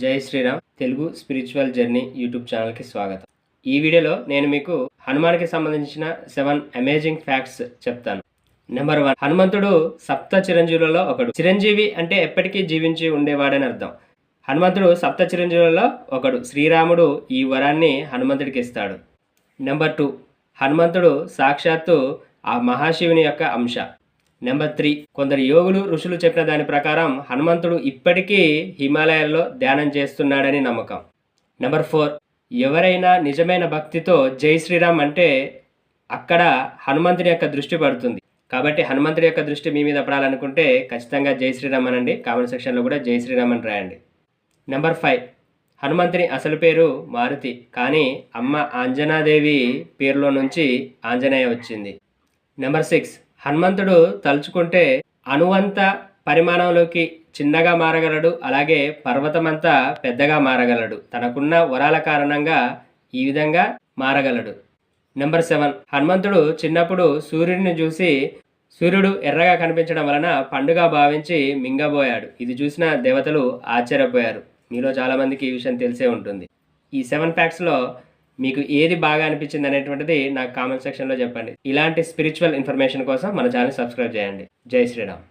జై Shriram Telugu spiritual journey YouTube ఛానల్కి స్వాగతం. ఈ వీడియోలో నేను మీకు హనుమాన్కి సంబంధించిన సెవెన్ అమేజింగ్ ఫ్యాక్ట్స్ చెప్తాను. నెంబర్ వన్ హనుమంతుడు సప్త చిరంజీవులలో ఒకడు. చిరంజీవి అంటే ఎప్పటికీ జీవించి ఉండేవాడని అర్థం. హనుమంతుడు సప్త చిరంజీవులలో ఒకడు. శ్రీరాముడు ఈ వరాన్ని హనుమంతుడికి ఇస్తాడు. నెంబర్ టూ హనుమంతుడు సాక్షాత్తు ఆ మహాశివుని యొక్క అంశ. Number three. కొందరు యోగులు ఋషులు చెప్పిన దాని ప్రకారం హనుమంతుడు ఇప్పటికీ హిమాలయాల్లో ధ్యానం చేస్తున్నాడని నమ్మకం. Number four. ఎవరైనా నిజమైన భక్తితో జై శ్రీరామ్ అంటే అక్కడ హనుమంతుని యొక్క దృష్టి పడుతుంది. కాబట్టి హనుమంతుడి యొక్క దృష్టి మీ మీద పడాలనుకుంటే ఖచ్చితంగా జై శ్రీరామ్ అనండి. కామెంట్ సెక్షన్లో కూడా జై శ్రీరామ్ అని రాయండి. Number five. హనుమంతుని అసలు పేరు మారుతి. కానీ అమ్మ ఆంజనాదేవి పేరులో నుంచి ఆంజనేయ వచ్చింది. Number six. హనుమంతుడు తలుచుకుంటే అణువంత పరిమాణంలోకి చిన్నగా మారగలడు అలాగే పర్వతమంతా పెద్దగా మారగలడు. తనకున్న వరాల కారణంగా ఈ విధంగా మారగలడు. Number seven. హనుమంతుడు చిన్నప్పుడు సూర్యుడిని చూసి సూర్యుడు ఎర్రగా కనిపించడం వలన పండుగ భావించి మింగబోయాడు. ఇది చూసిన దేవతలు ఆశ్చర్యపోయారు. మీలో చాలామందికి ఈ విషయం తెలిసే ఉంటుంది. ఈ సెవెన్ ఫ్యాక్ట్స్లో మీకు ఏది బాగా అనిపించింది అనేటువంటిది నాకు కామెంట్ సెక్షన్లో చెప్పండి. ఇలాంటి స్పిరిచువల్ ఇన్ఫర్మేషన్ కోసం మన ఛానల్ సబ్స్క్రైబ్ చేయండి. జై శ్రీరామ్.